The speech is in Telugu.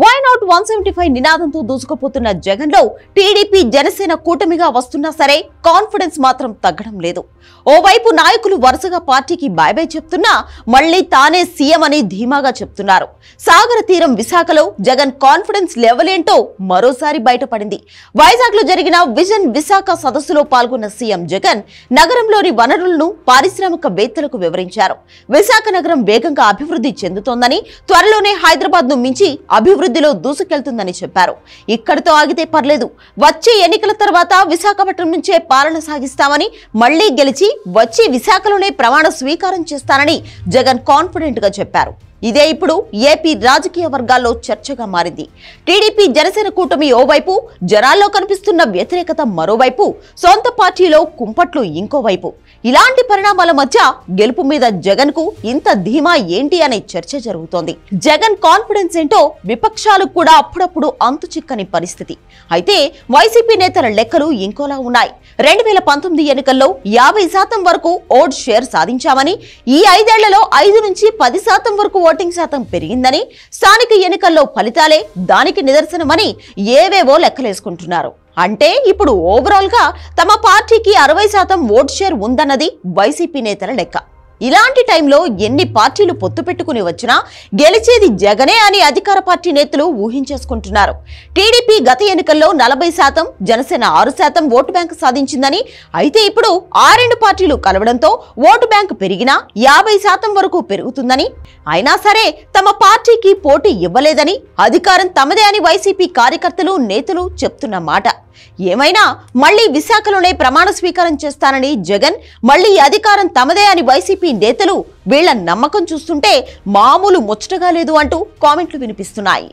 Why not one seventy five నినాదంతో దూసుకుపోతున్న జగన్లో టీడీపీ జనసేన కూటమిగా వస్తున్నా సరే కాన్ఫిడెన్స్ మాత్రం తగ్గడం లేదు. ఓవైపు నాయకులు వరుసగా పార్టీకి బాయ్ బాయ్ చెప్తున్నా మళ్ళీ తానే సీఎం అని ధీమాగా చెప్తున్నారు. సాగర తీరం విశాఖలో జగన్ కాన్ఫిడెన్స్ లెవెల్ ఏంటో మరోసారి బయటపడింది. వైజాగ్లో జరిగిన విజన్ విశాఖ సదస్సులో పాల్గొన్న సీఎం జగన్ నగరంలోని వనరులను పారిశ్రామికవేత్తలకు వివరించారు. విశాఖ నగరం వేగంగా అభివృద్ధి చెందుతోందని త్వరలోనే హైదరాబాద్ను మించి అభివృద్ధిలో దూసుకెళ్తుందని చెప్పారు. ఇక్కడితో ఆగితే పర్లేదు. వచ్చే ఎన్నికల తర్వాత విశాఖపట్నం నుంచే పాలన సాగిస్తామని మళ్ళీ గెలిచి వచ్చి విశాఖలోనే ప్రమాణ స్వీకారం చేస్తానని జగన్ కాన్ఫిడెంట్గా చెప్పారు. ఇదే ఇప్పుడు ఏపీ రాజకీయ వర్గాల్లో చర్చగా మారింది. టీడీపీ జనసేన కూటమి ఓవైపు జనాల్లో కనిపిస్తున్న వ్యతిరేకత మరోవైపు సొంత పార్టీలో కుంపట్లు ఇంకోవైపు. ఇలాంటి పరిణామాల మధ్య గెలుపు మీద జగన్కు ఇంత ధీమా ఏంటి అనే చర్చ జరుగుతోంది. జగన్ కాన్ఫిడెన్స్ ఏంటో విపక్షాలకు కూడా అప్పుడప్పుడు అంతు చిక్కని పరిస్థితి. అయితే వైసీపీ నేతల లెక్కలు ఇంకోలా ఉన్నాయి. రెండు వేల పంతొమ్మిది ఎన్నికల్లో యాభై శాతం వరకు ఓట్ షేర్ సాధించామని ఈ ఐదేళ్ళలో ఐదు నుంచి పది శాతం వరకు ఓటింగ్ శాతం పెరిగిందని స్థానిక ఎన్నికల్లో ఫలితాలే దానికి నిదర్శనమని ఏవేవో లెక్కలేసుకుంటున్నారు. అంటే ఇప్పుడు ఓవరాల్గా తమ పార్టీకి అరవై శాతం ఓట్ షేర్ ఉందన్నది వైసీపీ నేతల లెక్క. ఇలాంటి టైంలో ఎన్ని పార్టీలు పొత్తు పెట్టుకుని వచ్చినా గెలిచేది జగనే అని అధికార పార్టీ నేతలు ఊహించేసుకుంటున్నారు. టీడీపీ గత ఎన్నికల్లో నలభై శాతం జనసేన ఆరు శాతం ఓటు బ్యాంకు సాధించిందని అయితే ఇప్పుడు ఆ రెండు పార్టీలు కలవడంతో ఓటు బ్యాంకు పెరిగినా యాభై శాతం వరకు పెరుగుతుందని. అయినా సరే తమ పార్టీకి పోటీ ఇవ్వలేదని అధికారం తమదే అని వైసీపీ కార్యకర్తలు నేతలు చెప్తున్న మాట. ఏమైనా మళ్ళీ విశాఖలోనే ప్రమాణ స్వీకారం చేస్తానని జగన్ మళ్ళీ అధికారం తమదే అని వైసీపీ వైసీపీ నేతలు వీళ్ళ నమ్మకం చూస్తుంటే మామూలు ముచ్చటగా లేదు అంటూ కామెంట్లు వినిపిస్తున్నాయి.